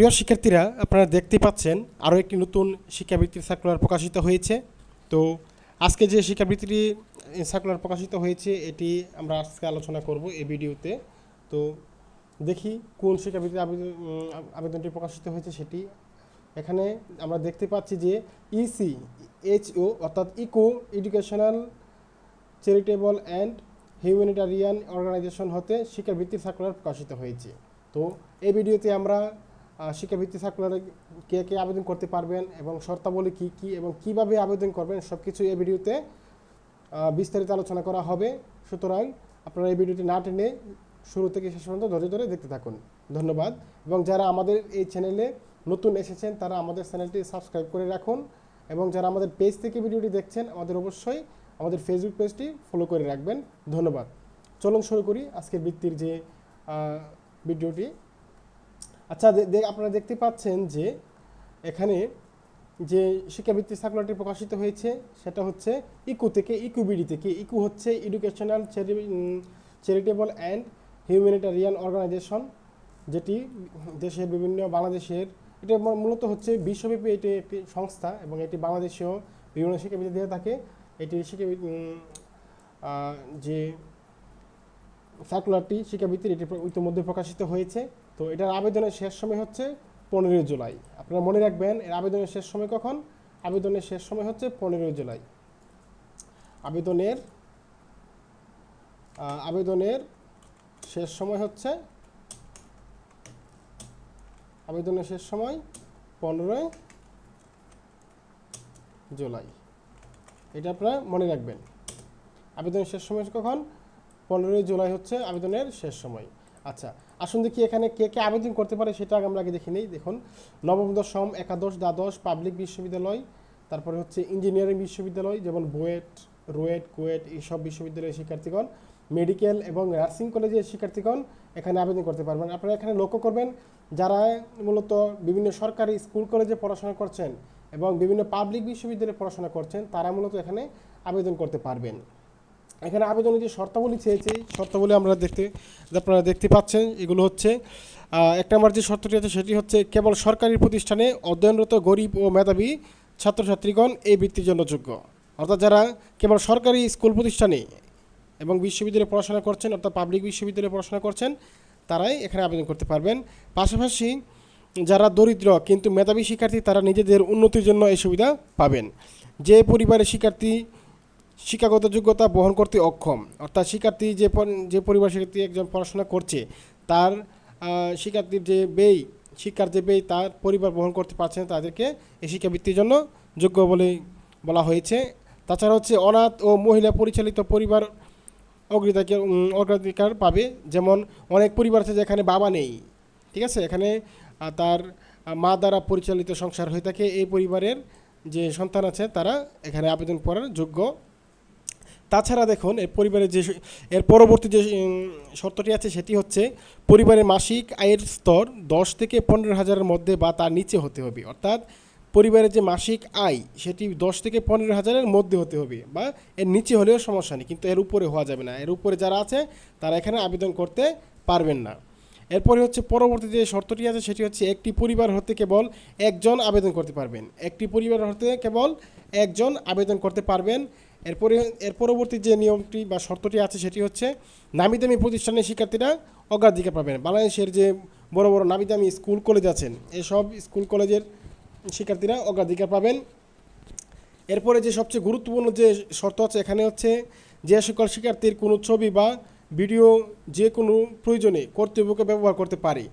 প্রিয় শিক্ষার্থীরা, আপনারা দেখতে পাচ্ছেন আরও একটি নতুন শিক্ষাবৃত্তির সার্কুলার প্রকাশিত হয়েছে। তো আজকে যে শিক্ষাবৃত্তিটি সার্কুলার প্রকাশিত হয়েছে, এটি আমরা আজকে আলোচনা করব এই ভিডিওতে। তো দেখি কোন শিক্ষাবৃত্তির আবেদন আবেদনটি প্রকাশিত হয়েছে সেটি। এখানে আমরা দেখতে পাচ্ছি যে E ইসি এইচও অর্থাৎ ECHO educational charitable and humanitarian organisation হতে শিক্ষাবৃত্তির সার্কুলার প্রকাশিত হয়েছে। তো এই ভিডিওতে আমরা শিক্ষাবৃত্তি সার্কুলারে কে কে আবেদন করতে পারবেন এবং শর্তাবলী কী কী এবং কীভাবে আবেদন করবেন সব কিছু এই ভিডিওতে বিস্তারিত আলোচনা করা হবে। সুতরাং আপনারা এই ভিডিওটি না টেনে শুরু থেকে শেষ পর্যন্ত ধরে ধরে দেখতে থাকুন। ধন্যবাদ। এবং যারা আমাদের এই চ্যানেলে নতুন এসেছেন, তারা আমাদের চ্যানেলটি সাবস্ক্রাইব করে রাখুন এবং যারা আমাদের পেজ থেকে ভিডিওটি দেখছেন, আমাদের অবশ্যই আমাদের ফেসবুক পেজটি ফলো করে রাখবেন। ধন্যবাদ। চলুন শুরু করি আজকের বৃত্তির যে ভিডিওটি। আচ্ছা আপনারা দেখতে পাচ্ছেন যে এখানে যে শিক্ষাবৃত্তি সার্কুলারটি প্রকাশিত হয়েছে, সেটা হচ্ছে ইকু থেকে ইকুবিডি থেকে। ইকু হচ্ছে educational charitable and humanitarian organisation যেটি দেশের বিভিন্ন, বাংলাদেশের, এটা মূলত হচ্ছে বিশ্বব্যাপী এটি একটি সংস্থা এবং এটি বাংলাদেশেও বিভিন্ন শিক্ষাবৃত্তি দিয়ে থাকে। এটি শিক্ষাবৃত্তি যে সার্কুলারটি শিক্ষাবৃত্তির এটি ইতিমধ্যে প্রকাশিত হয়েছে। তো এটার আবেদনের শেষ সময় হচ্ছে পনেরোই জুলাই। আপনারা মনে রাখবেন, এর আবেদনের শেষ সময় কখন? আবেদনের শেষ সময় হচ্ছে পনেরোই জুলাই। আবেদনের আবেদনের শেষ সময় হচ্ছে, আবেদনের শেষ সময় পনেরোই জুলাই। এটা আপনারা মনে রাখবেন। আবেদনের শেষ সময় কখন? পনেরোই জুলাই হচ্ছে আবেদনের শেষ সময়। আচ্ছা আসুন দেখি এখানে কে কে আবেদন করতে পারে, সেটা আমরা আগে দেখে নিই। দেখুন, নবম দশম, একাদশ, দ্বাদশ পাবলিক বিশ্ববিদ্যালয়, তারপরে হচ্ছে ইঞ্জিনিয়ারিং বিশ্ববিদ্যালয়, যেমন বুয়েট, রুয়েট, কুয়েট, এইসব বিশ্ববিদ্যালয়ের শিক্ষার্থীগণ মেডিকেল এবং নার্সিং কলেজের শিক্ষার্থীগণ এখানে আবেদন করতে পারবেন। আপনারা এখানে লক্ষ্য করবেন, যারা মূলত বিভিন্ন সরকারি স্কুল কলেজে পড়াশোনা করছেন এবং বিভিন্ন পাবলিক বিশ্ববিদ্যালয়ে পড়াশোনা করছেন, তারা মূলত এখানে আবেদন করতে পারবেন। এখানে আবেদনের যে শর্তাবলী চেয়েছে শর্তাবলী আমরা দেখতে, আপনারা দেখতে পাচ্ছেন, এগুলো হচ্ছে এক নম্বর যে শর্তটি আছে সেটি হচ্ছে কেবল সরকারি প্রতিষ্ঠানে অধ্যয়নরত গরিব ও মেধাবী ছাত্রছাত্রীগণ এই বৃত্তির জন্য যোগ্য। অর্থাৎ যারা কেবল সরকারি স্কুল প্রতিষ্ঠানে এবং বিশ্ববিদ্যালয়ে পড়াশোনা করছেন, অর্থাৎ পাবলিক বিশ্ববিদ্যালয়ে পড়াশোনা করছেন, তারাই এখানে আবেদন করতে পারবেন। পাশাপাশি যারা দরিদ্র কিন্তু মেধাবী শিক্ষার্থী, তারা নিজেদের উন্নতির জন্য এই সুবিধা পাবেন। যে পরিবারের শিক্ষার্থী শিক্ষাগত যোগ্যতা বহন করতে অক্ষম। অর্থাৎ শিক্ষার্থী যে যে পরিবার শিক্ষার্থী একজন পড়াশোনা করছে, তার শিক্ষার্থীর যে ব্যয়, শিক্ষার যে ব্যয় তার পরিবার বহন করতে পারছে না, তাদেরকে এই শিক্ষাবৃত্তির জন্য যোগ্য বলে বলা হয়েছে। তাছাড়া হচ্ছে অনাথ ও মহিলা পরিচালিত পরিবার অগ্রাধিকার অগ্রাধিকার পাবে। যেমন অনেক পরিবার আছে যেখানে বাবা নেই, ঠিক আছে? এখানে তার মা দ্বারা পরিচালিত সংসার হয়ে থাকে। এই পরিবারের যে সন্তান আছে, তারা এখানে আবেদন করার যোগ্য তাছাড়া দেখুন এর পরিবারের যে এর পরবর্তী যে শর্তটি আছে সেটি হচ্ছে পরিবারের মাসিক আয়ের স্তর দশ থেকে পনেরো হাজারের মধ্যে বা তার নিচে হতে হবে। অর্থাৎ পরিবারের যে মাসিক আয়, সেটি দশ থেকে পনেরো হাজারের মধ্যে হতে হবে বা এর নিচে হলেও সমস্যা নেই, কিন্তু এর উপরে হওয়া যাবে না। এর উপরে যারা আছে, তারা এখানে আবেদন করতে পারবেন না। এরপরে হচ্ছে পরবর্তী যে শর্তটি আছে, সেটি হচ্ছে একটি পরিবার হতে কেবল একজন আবেদন করতে পারবেন। একটি পরিবার হতে কেবল একজন আবেদন করতে পারবেন। এরপরে, এর পরবর্তী যে নিয়মটি বা শর্তটি আছে সেটি হচ্ছে নামি দামি প্রতিষ্ঠানের শিক্ষার্থীরা অগ্রাধিকার পাবেন। বাংলাদেশের যে বড় বড় নামি দামি স্কুল, কলেজ আছেন, এসব স্কুল, কলেজের শিক্ষার্থীরা অগ্রাধিকার পাবেন। এরপরে যে সবচেয়ে গুরুত্বপূর্ণ যে শর্ত আছে, এখানে হচ্ছে যে সকল শিক্ষার্থীর কোনো ছবি বা ভিডিও যে কোনো প্রয়োজনে কর্তৃপক্ষ ব্যবহার করতে পারে।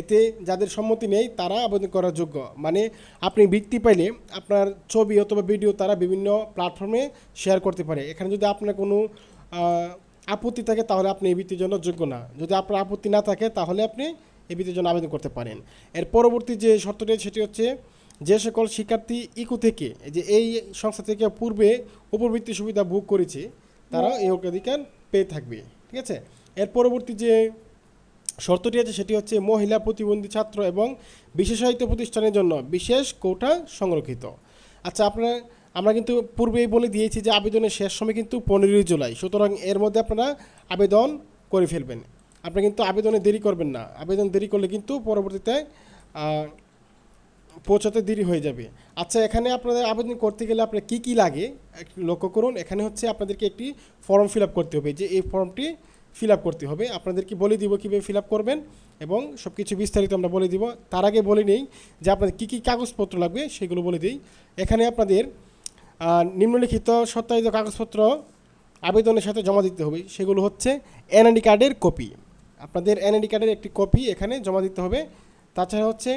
এতে যাদের সম্মতি নেই, তারা আবেদন করার যোগ্য। মানে আপনি বৃত্তি পাইলে আপনার ছবি অথবা ভিডিও তারা বিভিন্ন প্ল্যাটফর্মে শেয়ার করতে পারে। এখানে যদি আপনার কোনো আপত্তি থাকে, তাহলে আপনি এই বৃত্তির জন্য যোগ্য না। যদি আপনার আপত্তি না থাকে, তাহলে আপনি এই বৃত্তির জন্য আবেদন করতে পারেন। এর পরবর্তী যে শর্তটি সেটি হচ্ছে যে সকল শিক্ষার্থী ইকো থেকে যে এই সংস্থা থেকে পূর্বে উপবৃত্তি সুবিধা ভোগ করেছে, তারা এই অগ্রাধিকার পেয়ে থাকবে। ঠিক আছে? এর পরবর্তী যে শর্তটি আছে, সেটি হচ্ছে মহিলা প্রতিবন্ধী ছাত্র এবং বিশেষায়িত প্রতিষ্ঠানের জন্য বিশেষ কোটা সংরক্ষিত। আচ্ছা আপনার, আমরা কিন্তু পূর্বেই বলে দিয়েছি যে আবেদনের শেষ সময় কিন্তু পনেরোই জুলাই। সুতরাং এর মধ্যে আপনারা আবেদন করে ফেলবেন। আপনি কিন্তু আবেদনে দেরি করবেন না। আবেদন দেরি করলে কিন্তু পরবর্তীতে পৌঁছাতে দেরি হয়ে যাবে। আচ্ছা এখানে আপনাদের আবেদন করতে গেলে আপনার কী কী লাগে? লক্ষ্য করুন। এখানে হচ্ছে আপনাদেরকে একটি ফর্ম ফিল আপ করতে হবে যে এই ফর্মটি ফিল আপ করতে হবে। আপনাদেরকে বলে দিব কীভাবে ফিল আপ করবেন এবং সব কিছু বিস্তারিত আমরা বলে দিব। তার আগে বলে নেই যে আপনাদের কী কী কাগজপত্র লাগবে সেগুলো বলে দিই। এখানে আপনাদের নিম্নলিখিত সত্যায়িত কাগজপত্র আবেদনের সাথে জমা দিতে হবে। সেগুলো হচ্ছে এনআইডি কার্ডের কপি। আপনাদের এনআইডি কার্ডের একটি কপি এখানে জমা দিতে হবে। তাছাড়া হচ্ছে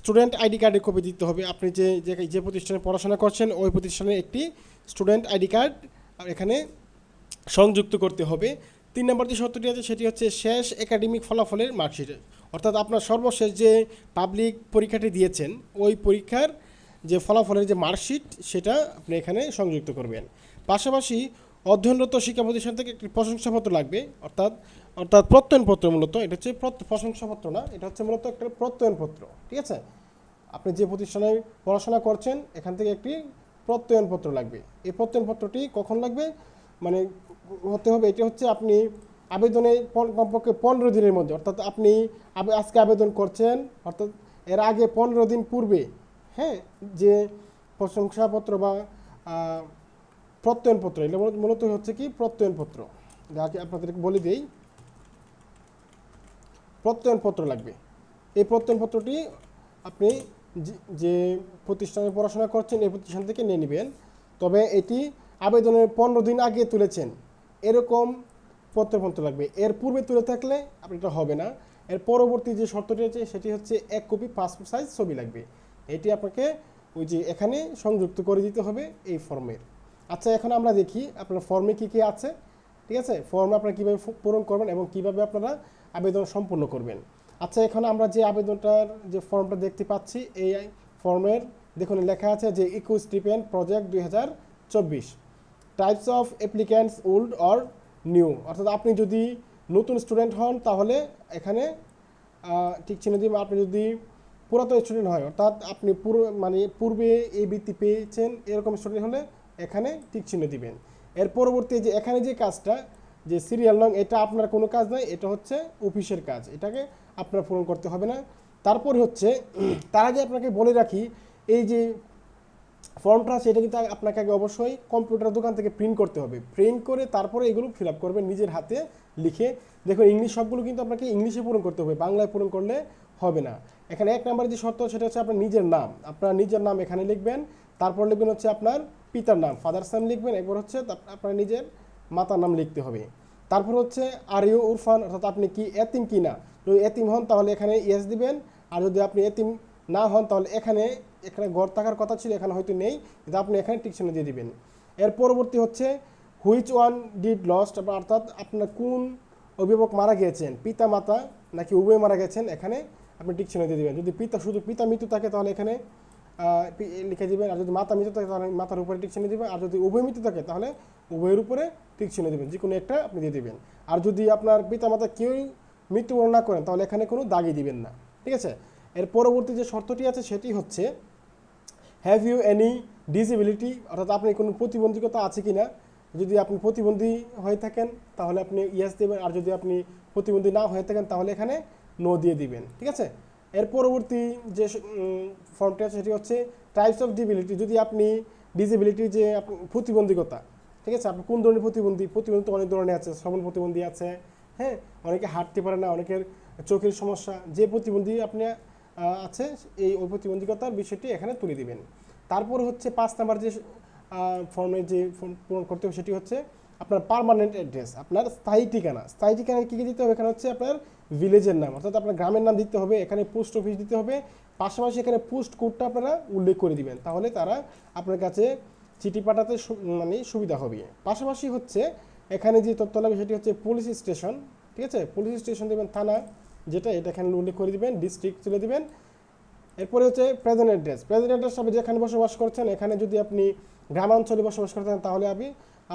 স্টুডেন্ট আইডি কার্ডের কপি দিতে হবে। আপনি যে যে প্রতিষ্ঠানে পড়াশোনা করছেন, ওই প্রতিষ্ঠানের একটি স্টুডেন্ট আইডি কার্ড এখানে সংযুক্ত করতে হবে। তিন নম্বর যে সত্যটি আছে, সেটি হচ্ছে শেষ একাডেমিক ফলাফলের মার্কশিট। অর্থাৎ আপনার সর্বশেষ যে পাবলিক পরীক্ষাটি দিয়েছেন, ওই পরীক্ষার যে ফলাফলের যে মার্কশিট, সেটা আপনি এখানে সংযুক্ত করবেন। পাশাপাশি অধ্যয়নরত শিক্ষা প্রতিষ্ঠান থেকে একটি প্রশংসাপত্র লাগবে, অর্থাৎ অর্থাৎ প্রত্যয়নপত্র মূলত, এটা হচ্ছে প্রশংসাপত্র না, এটা হচ্ছে মূলত একটা প্রত্যয়নপত্র, ঠিক আছে? আপনি যে প্রতিষ্ঠানে পড়াশোনা করছেন, এখান থেকে একটি প্রত্যয়নপত্র লাগবে। এই প্রত্যয়নপত্রটি কখন লাগবে? মানে হতে হবে, এটা হচ্ছে আপনি আবেদনে কমপক্ষে পনেরো দিনের মধ্যে, অর্থাৎ আপনি আজকে আবেদন করছেন, অর্থাৎ এর আগে পনেরো দিন পূর্বে হ্যাঁ যে প্রশংসাপত্র বা প্রত্যয়নপত্র এটা মূলত- হচ্ছে কি? প্রত্যয়নপত্র। যাকে আপনাদেরকে বলে দিই, প্রত্যয়নপত্র লাগবে। এই প্রত্যয়নপত্রটি আপনি যে প্রতিষ্ঠানে পড়াশোনা করছেন, এই প্রতিষ্ঠান থেকে নিয়ে নেবেন। তবে এটি আবেদনের পনেরো দিন আগে তুলেছেন। এরকম প্রত্যয়নপত্র লাগবে। এর পূর্বে তুলে থাকলে আপনি এটা হবে না। এর পরবর্তী যে শর্তটি আছে, সেটি হচ্ছে এক কপি পাসপোর্ট সাইজ ছবি লাগবে। এটি আপনাকে ওই যে এখানে সংযুক্ত করে দিতে হবে এই ফর্মের আচ্ছা এখন আমরা দেখি আপনার ফর্মে কী কী আছে। ঠিক আছে? ফর্ম আপনারা কীভাবে পূরণ করবেন এবং কীভাবে আপনারা আবেদন সম্পূর্ণ করবেন। আচ্ছা এখন আমরা যে আবেদনটার যে ফর্মটা দেখতে পাচ্ছি, এই ফর্মের দেখুন লেখা আছে যে ইকো স্টিপেন্ড প্রজেক্ট দুই হাজার চব্বিশ। Types of applicants old or new অর্থাৎ আপনি যদি নতুন স্টুডেন্ট হন, তাহলে এখানে ঠিক চিহ্ন দিন আপনি যদি পুরাতন স্টুডেন্ট হয়, অর্থাৎ আপনি পুরো মানে পূর্বে এই বৃত্তি পেয়েছেন, এরকম স্টুডেন্ট হলে এখানে ঠিক চিহ্ন দিবেন। এর পরবর্তী যে, এখানে যে কাজটা, যে সিরিয়াল নং এটা আপনার কোনো কাজ নয়, এটা হচ্ছে অফিসের কাজ। এটাকে আপনার পূরণ করতে হবে না। তারপর হচ্ছে, তার আগে আপনাকে বলে রাখি, এই যে ফর্মটা এটা কিন্তু আপনাকে আগে অবশ্যই কম্পিউটার দোকান থেকে প্রিন্ট করতে হবে। প্রিন্ট করে তারপরে এগুলো ফিল আপ করবেন নিজের হাতে লিখে। দেখুন ইংলিশ সবগুলো কিন্তু আপনাকে ইংলিশে পূরণ করতে হবে, বাংলায় পূরণ করলে হবে না। এখানে এক নম্বরে যে শর্ত, সেটা হচ্ছে আপনার নিজের নাম। আপনার নিজের নাম এখানে লিখবেন, তারপর লিখবেন হচ্ছে আপনার পিতার নাম ফাদার্স নাম লিখবেন একবার হচ্ছে আপনার নিজের মাতার নাম লিখতে হবে। তারপর হচ্ছে আর ইউ উরফান অর্থাৎ আপনি কি এতিম কি না যদি এতিম হন তাহলে এখানে ইয়েস দিবেন, আর যদি আপনি এতিম না হন তাহলে এখানে এখানে ঘর থাকার কথা ছিল, এখানে হয়তো নেই, কিন্তু আপনি এখানে টিকশনে দিয়ে দিবেন। এর পরবর্তী হচ্ছে হুইচ ওয়ান ডিড লস্ট অর্থাৎ আপনার কোন অভিভাবক মারা গিয়েছেন? পিতা, মাতা, নাকি উভয় মারা গেছেন? এখানে আপনি টিকশনে দিয়ে দিবেন। যদি পিতা, শুধু পিতা মৃত্যু থাকে, তাহলে এখানে লিখে দিবেন। আর যদি মাতা মৃত্যু থাকে, তাহলে মাতার উপরে টিক চিহ্ন দিবেন। আর যদি উভয় মৃত্যু থাকে, তাহলে উভয়ের উপরে টিক চিহ্ন দিবেন। যে কোনো একটা আপনি দিয়ে দিবেন। আর যদি আপনার পিতা, মাতা কেউই মৃত্যুবরণ না করেন, তাহলে এখানে কোনো দাগই দিবেন না। ঠিক আছে? এর পরবর্তী যে শর্তটি আছে, সেটি হচ্ছে হ্যাভ ইউ এনি ডিসেবিলিটি অর্থাৎ আপনি কোনো প্রতিবন্ধকতা আছে কি না যদি আপনি প্রতিবন্ধী হয়ে থাকেন, তাহলে আপনি ইয়েস দেবেন। আর যদি আপনি প্রতিবন্ধী না হয়ে থাকেন, তাহলে এখানে নো দিয়ে দিবেন। ঠিক আছে? এর পরবর্তী যে ফর্মটি আছে, সেটি হচ্ছে টাইপস অফ ডিবিলিটি যদি আপনি ডিসেবিলিটি যে প্রতিবন্ধকতা, ঠিক আছে? আপনি কোন ধরনের প্রতিবন্ধী? প্রতিবন্ধী তো অনেক ধরনের আছে শ্রবণ প্রতিবন্ধী আছে হ্যাঁ? অনেকে হাঁটতে পারে না, অনেকের চোখের সমস্যা। যে প্রতিবন্ধী আপনি আছে, এই প্রতিবন্ধকতার বিষয়টি এখানে তুলে দিবেন। তারপর হচ্ছে পাঁচ নাম্বার যে ফর্মে যে ফর্ম পূরণ করতে হবে সেটি হচ্ছে আপনার পার্মানেন্ট অ্যাড্রেস আপনার স্থায়ী ঠিকানা। স্থায়ী ঠিকানা কী কী দিতে হবে? এখানে হচ্ছে আপনার ভিলেজের নাম, অর্থাৎ আপনার গ্রামের নাম দিতে হবে, এখানে পোস্ট অফিস দিতে হবে। পাশাপাশি এখানে পোস্ট কোডটা আপনারা উল্লেখ করে দিবেন, তাহলে তারা আপনার কাছে চিঠি পাঠাতে মানে সুবিধা হবে। পাশাপাশি হচ্ছে এখানে যে তথ্য লাগবে সেটি হচ্ছে পুলিশ স্টেশন ঠিক আছে? পুলিশ স্টেশন দেবেন থানা যেটা এটা এখানে উল্লেখ করে দিবেন ডিস্ট্রিক্ট তুলে দিবেন। এরপরে হচ্ছে প্রেজেন্ট অ্যাড্রেস প্রেজেন্ট অ্যাড্রেস আপনি যেখানে বসবাস করছেন, এখানে যদি আপনি গ্রামাঞ্চলে বসবাস করতেন, তাহলে আপনি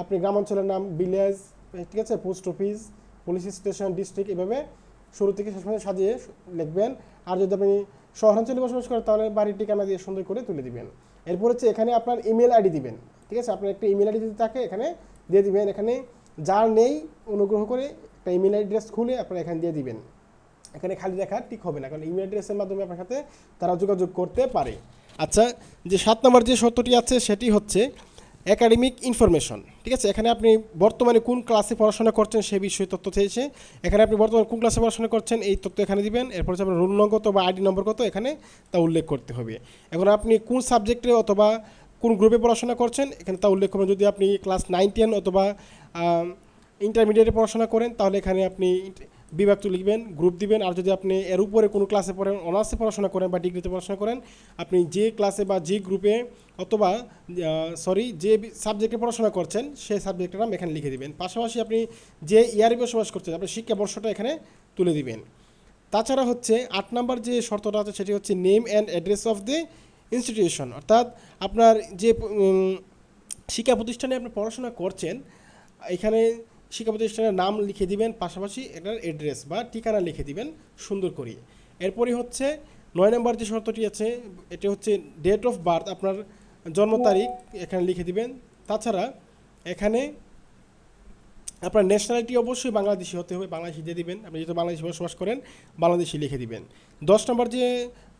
আপনি গ্রামাঞ্চলের নাম ভিলেজ ঠিক আছে post office police station district এভাবে শুরু থেকে শেষ পর্যন্ত সাজিয়ে লিখবেন। আর যদি আপনি শহরাঞ্চলে বসবাস করেন, তাহলে বাড়ির ঠিকানা দিয়ে সুন্দর করে তুলে দিবেন। এরপর হচ্ছে এখানে আপনার ইমেল আইডি দিবেন। ঠিক আছে, আপনার একটা ইমেল আইডি যদি থাকে, এখানে দিয়ে দিবেন। এখানে যার নেই, অনুগ্রহ করে একটা ইমেল অ্যাড্রেস খুলে আপনারা এখানে দিয়ে দিবেন। এখানে খালি লেখা ঠিক হবে না, কারণ ইমেল অ্যাড্রেসের মাধ্যমে আপনার সাথে তারা যোগাযোগ করতে পারে। আচ্ছা যে সাত নম্বর যে সত্যটি আছে, সেটি হচ্ছে একাডেমিক ইনফরমেশন ঠিক আছে? এখানে আপনি বর্তমানে কোন ক্লাসে পড়াশোনা করছেন সে বিষয়ে তথ্য চেয়েছে। এখানে আপনি বর্তমানে কোন ক্লাসে পড়াশোনা করছেন, এই তথ্য এখানে দিবেন। এরপর হচ্ছে আপনার রোল নম্বর কত বা আইডি নম্বর কত, এখানে তা উল্লেখ করতে হবে। এখন আপনি কোন সাবজেক্টে অথবা কোন গ্রুপে পড়াশোনা করছেন, এখানে তা উল্লেখ করবেন। যদি আপনি ক্লাস নাইন টেন অথবা ইন্টারমিডিয়েটে পড়াশোনা করেন, তাহলে এখানে আপনি বিভাগটি লিখবেন গ্রুপ দিবেন, আর যদি আপনি এর উপরে কোনো ক্লাসে পড়েন অনার্সে পড়াশোনা করেন বা ডিগ্রিতে পড়াশোনা করেন, আপনি যে ক্লাসে বা যে গ্রুপে অথবা সরি যে সাবজেক্টে পড়াশোনা করছেন, সেই সাবজেক্টের নাম এখানে লিখে দিবেন। পাশাপাশি আপনি যে ইয়ারে বসবাস করছেন, আপনার শিক্ষাবর্ষটা এখানে তুলে দিবেন। তাছাড়া হচ্ছে আট নাম্বার যে শর্তটা আছে, সেটি হচ্ছে name and address of the institution অর্থাৎ আপনার যে শিক্ষা প্রতিষ্ঠানে আপনি পড়াশোনা করছেন, এখানে শিক্ষা প্রতিষ্ঠানের নাম লিখে দিবেন, পাশাপাশি এটার অ্যাড্রেস বা ঠিকানা লিখে দিবেন সুন্দর করে। এরপরে হচ্ছে নয় নম্বর যে শর্তটি আছে, এটি হচ্ছে ডেট অফ বার্থ আপনার জন্ম তারিখ এখানে লিখে দিবেন। তাছাড়া এখানে আপনার ন্যাশনালিটি অবশ্যই বাংলাদেশি হতে হবে, বাংলাদেশি দিয়ে দিবেন। আপনি যেহেতু বাংলাদেশে বসবাস করেন, বাংলাদেশি লিখে দিবেন। দশ নম্বর যে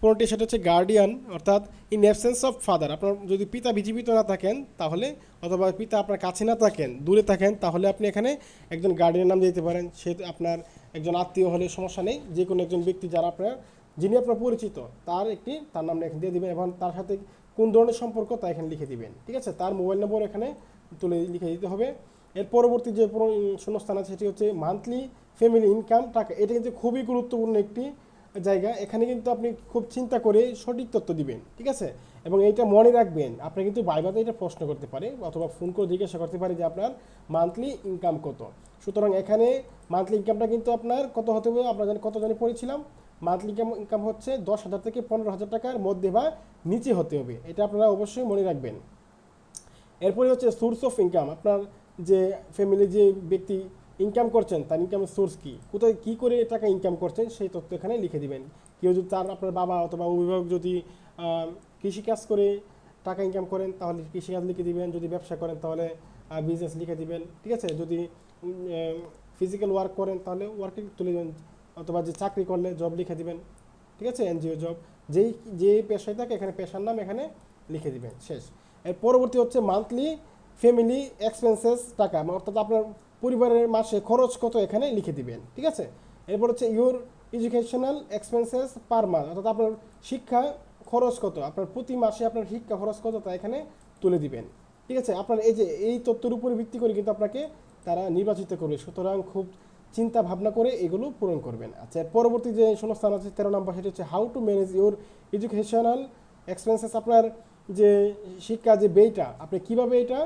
পনেরোটি সেটা হচ্ছে গার্ডিয়ান অর্থাৎ ইন অ্যাবসেন্স অফ ফাদার আপনার যদি পিতা বিজীবিত না থাকেন, তাহলে অথবা পিতা আপনার কাছে না থাকেন, দূরে থাকেন, তাহলে আপনি এখানে একজন গার্ডিয়ান নাম দিতে পারেন। সে আপনার একজন আত্মীয় হলে সমস্যা নেই যে কোনো একজন ব্যক্তি যারা আপনার, যিনি আপনার পরিচিত, তার একটি, তার নাম এখানে দিয়ে দিবেন এবং তার সাথে কোন ধরনের সম্পর্ক, তা এখানে লিখে দিবেন। ঠিক আছে? তার মোবাইল নম্বর এখানে তুলে লিখে দিতে হবে। এর পরবর্তী যে শূন্যস্থান আছে, সেটি হচ্ছে মান্থলি ফ্যামিলি ইনকাম টাকা। এটা কিন্তু খুবই গুরুত্বপূর্ণ একটি জায়গা, এখানে কিন্তু আপনি খুব চিন্তা করে সঠিক তথ্য দিবেন, ঠিক আছে? এবং এইটা মনে রাখবেন আপনি কিন্তু বাইবাতে এটা প্রশ্ন করতে পারে, অথবা ফোন করে জিজ্ঞাসা করতে পারে যে আপনার মান্থলি ইনকাম কত। সুতরাং এখানে মান্থলি ইনকামটা কিন্তু আপনার কত হতে হবে আপনার জানি কত জানি পড়েছিলাম। মান্থলি ইনকাম ইনকাম হচ্ছে দশ হাজার থেকে পনেরো হাজার টাকার মধ্যে বা নিচে হতে হবে, এটা আপনারা অবশ্যই মনে রাখবেন। এরপরে হচ্ছে সোর্স অফ ইনকাম আপনার যে ফ্যামিলি যে ব্যক্তি ইনকাম করছেন, তার ইনকামের সোর্স কী? কোথায় কী করে টাকা ইনকাম করছেন, সেই তথ্য এখানে লিখে দিবেন। কেউ যদি তার আপনার বাবা অথবা অভিভাবক যদি কৃষিকাজ করে, টাকা ইনকাম করেন, তাহলে কৃষিকাজ লিখে দিবেন। যদি ব্যবসা করেন, তাহলে বিজনেস লিখে দিবেন। ঠিক আছে? যদি ফিজিক্যাল ওয়ার্ক করেন, তাহলে ওয়ার্কে তুলে দেবেন। অথবা যে চাকরি করলে জব লিখে দিবেন। ঠিক আছে? এনজিও জব যেই যে পেশায় থাকে, এখানে পেশার নাম এখানে লিখে দিবেন। শেষ। এর পরবর্তী হচ্ছে মান্থলি ফ্যামিলি এক্সপেন্সেস টাকা মানে অর্থাৎ আপনার পরিবারের মাসে খরচ কত এখানে লিখে দিবেন, ঠিক আছে? এরপর হচ্ছে your educational expenses per month অর্থাৎ আপনার শিক্ষা খরচ কত, আপনার প্রতি মাসে আপনার শিক্ষা খরচ কত তা এখানে তুলে দিবেন, ঠিক আছে? আপনার এই যে, এই তথ্যের উপরে ভিত্তি করে কিন্তু আপনাকে তারা নির্বাচিত করবে, সুতরাং খুব চিন্তা ভাবনা করে এগুলো পূরণ করবেন। আচ্ছা পরবর্তী যে শূন্যস্থান আছে, তেরো নম্বর, সেটা হচ্ছে how to manage your educational expenses আপনার যে শিক্ষা যে ব্যয়টা, আপনি কীভাবে এটা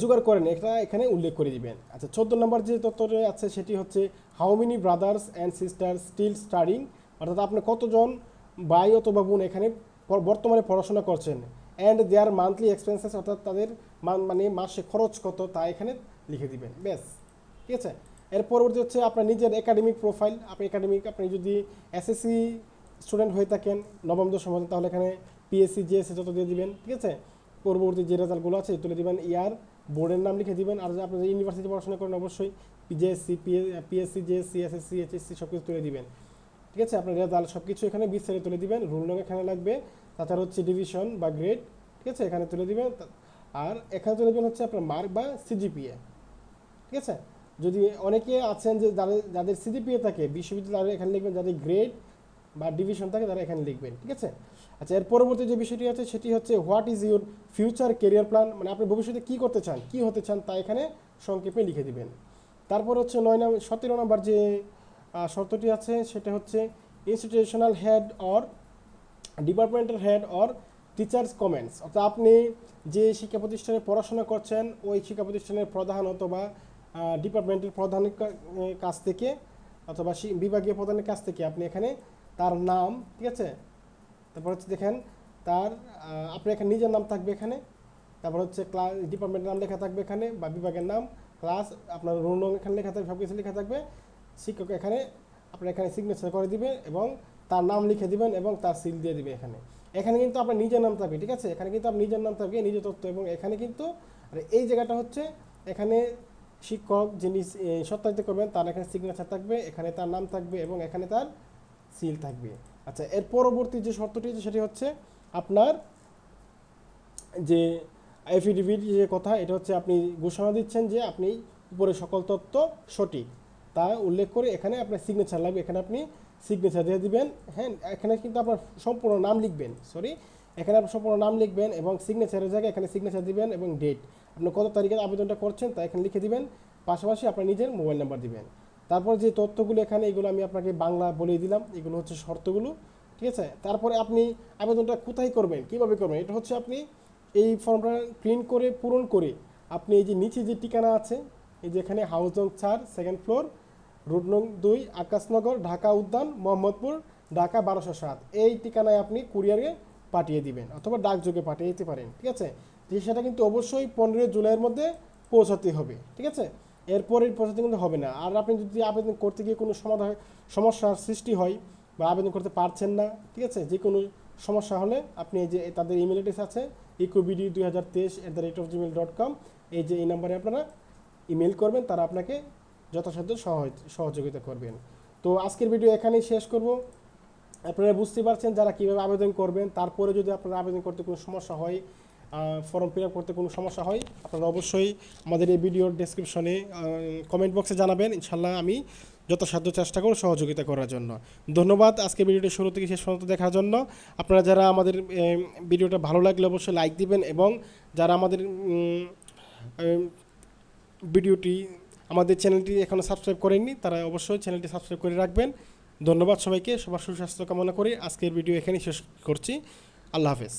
জোগাড় করেন, এটা এখানে উল্লেখ করে দিবেন। আচ্ছা চোদ্দ নম্বর যে তথ্যটা আছে, সেটি হচ্ছে how many brothers and sister still studying অর্থাৎ আপনি কতজন ভাই অথবা বোন এখানে বর্তমানে পড়াশোনা করছেন? অ্যান্ড দেয়ার মান্থলি এক্সপেন্সেস অর্থাৎ তাদের মানে মাসে খরচ কত, তা এখানে লিখে দিবেন। ব্যাস, ঠিক আছে? এর পরবর্তী হচ্ছে আপনার নিজের একাডেমিক প্রোফাইল আপনি একাডেমিক আপনি যদি এসএসসি স্টুডেন্ট হয়ে থাকেন, নবম দশম তাহলে এখানে পিএসসি জিএসসি যত দিয়ে দিবেন, ঠিক আছে? পরবর্তী যে রেজাল্টগুলো আছে, তুলে দিবেন ইয়ার বোর্ডের নাম লিখে দিবেন, আর আপনি ইউনিভার্সিটি পড়াশোনা করেন অবশ্যই PGSC PSC GSC SSC HSC সব কিছু তুলে দিবেন। ঠিক আছে? আপনার রেজাল্ট সব কিছু এখানে বিস্তারিত তুলে দিবেন। রুল নং এখানে লাগবে, তাছাড়া হচ্ছে ডিভিশন বা গ্রেড ঠিক আছে? এখানে তুলে দিবেন আর এখানে তুলে দিবেন হচ্ছে আপনার মার্ক বা সিজিপিএ ঠিক আছে? যদি অনেকে আছেন যে যাদের যাদের সিজিপিএ থাকে, বিশ্ববিদ্যালয়ে এখানে লিখবেন যাদের গ্রেড বা ডিভিশন থাকে, তারা এখানে লিখবেন, ঠিক আছে? আচ্ছা এর পরবর্তী যে বিষয়টি আছে, সেটি হচ্ছে what is your future career plan মানে আপনি ভবিষ্যতে কী করতে চান, কী হতে চান তা এখানে সংক্ষেপে লিখে দিবেন। তারপর হচ্ছে নয় নম্বর সতেরো নম্বর যে শর্তটি আছে, সেটা হচ্ছে institutional head or departmental head or teachers comments অর্থাৎ আপনি যে শিক্ষা প্রতিষ্ঠানে পড়াশোনা করছেন, ওই শিক্ষা প্রতিষ্ঠানের প্রধান অথবা ডিপার্টমেন্টের প্রধানের কাছ থেকে অথবা বিভাগীয় প্রধানের কাছ থেকে আপনি এখানে তার নাম, ঠিক আছে? তারপর হচ্ছে দেখেন, তার আপনার এখানে নিজের নাম থাকবে এখানে। তারপর হচ্ছে ক্লাস ডিপার্টমেন্টের নাম লেখা থাকবে এখানে বা বিভাগের নাম ক্লাস আপনার রোল নং এখানে লেখা থাকবে সব কিছু লেখা থাকবে। শিক্ষক এখানে, আপনার এখানে সিগনেচার করে দিবে এবং তার নাম লিখে দিবেন এবং তার সিল দিয়ে দিবে এখানে। এখানে কিন্তু আপনার নিজের নাম থাকবে, ঠিক আছে? এখানে কিন্তু আপনার নিজের নাম থাকবে, নিজের তথ্য এবং এখানে কিন্তু, আর এই জায়গাটা হচ্ছে, এখানে শিক্ষক যিনি সত্যায়িত করবেন, তার এখানে সিগনেচার থাকবে, এখানে তার নাম থাকবে এবং এখানে তার সিল থাকবে। আচ্ছা এর পরবর্তী যে শর্তটি সেটি হচ্ছে আপনার যে এফিডেভিট যে কথা, এটা হচ্ছে আপনি ঘোষণা দিচ্ছেন যে আপনি উপরে সকল তথ্য সঠিক। তা উল্লেখ করে এখানে আপনার সিগনেচার লাগবে। এখানে আপনি সিগনেচার দিয়ে দিবেন হ্যাঁ এখানে কিন্তু আপনার সম্পূর্ণ নাম লিখবেন সরি এখানে আপনার সম্পূর্ণ নাম লিখবেন এবং সিগনেচারের জায়গায় এখানে সিগনেচার দিবেন এবং ডেট আপনি কত তারিখে আবেদনটা করছেন তা এখানে লিখে দিবেন। পাশাপাশি আপনার নিজের মোবাইল নাম্বার দিবেন। তারপর যে তথ্যগুলো এখানে, এগুলো আমি আপনাকে বাংলা বলে দিলাম। এগুলো হচ্ছে শর্তগুলো, ঠিক আছে? তারপরে আপনি আবেদনটা কোথায় করবেন, কীভাবে করবেন? এটা হচ্ছে আপনি এই ফর্মটা প্রিন্ট করে, পূরণ করে আপনি এই যে নিচে যে ঠিকানা আছে, এই যে এখানে হাউস নং চার, সেকেন্ড ফ্লোর রোড নং দুই, আকাশনগর, ঢাকা উদ্যান, মোহাম্মদপুর, ঢাকা বারোশো সাত। এই ঠিকানায় আপনি কুরিয়ারে পাঠিয়ে দিবেন, অথবা ডাকযোগে পাঠিয়ে দিতে পারেন, ঠিক আছে? সেটা কিন্তু অবশ্যই পনেরোই জুলাইয়ের মধ্যে পৌঁছাতে হবে, ঠিক আছে? এরপরে পৌঁছাতে কিন্তু হবে না। আর আপনি যদি আবেদন করতে গিয়ে কোনো সমাধান সমস্যার সৃষ্টি হয় বা আবেদন করতে পারছেন না, ঠিক আছে? যে কোনো সমস্যা হলে আপনি এই যে তাদের ইমেল অ্যাড্রেস আছে ইকোবিডি দুই হাজার তেইশ at the rate of Gmail dot com এই যে এই নাম্বারে আপনারা ইমেল করবেন, তারা আপনাকে যথাসাধ্য সহায় সহযোগিতা করবেন। তো আজকের ভিডিও এখানেই শেষ করব। আপনারা বুঝতে পারছেন যারা কীভাবে আবেদন করবেন, তারপরে যদি আপনারা আবেদন করতে কোনো সমস্যা হয় ফর্ম ফিল করতে কোনো সমস্যা হয়, আপনারা অবশ্যই আমাদের এই ভিডিওর ডেসক্রিপশনে কমেন্ট বক্সে জানাবেন। ইনশাল্লাহ আমি যথাসাধ্য চেষ্টা করব সহযোগিতা করার জন্য। ধন্যবাদ, আজকে ভিডিওটি শুরু থেকে শেষ পর্যন্ত দেখার জন্য। আপনারা যারা আমাদের ভিডিওটা ভালো লাগলে অবশ্যই লাইক দিবেন এবং যারা আমাদের ভিডিওটি আমাদের চ্যানেলটি এখনও সাবস্ক্রাইব করেননি, তারা অবশ্যই চ্যানেলটি সাবস্ক্রাইব করে রাখবেন। ধন্যবাদ সবাইকে, সবার সুস্বাস্থ্য কামনা করি। আজকের ভিডিও এখানেই শেষ করছি। আল্লাহ হাফেজ।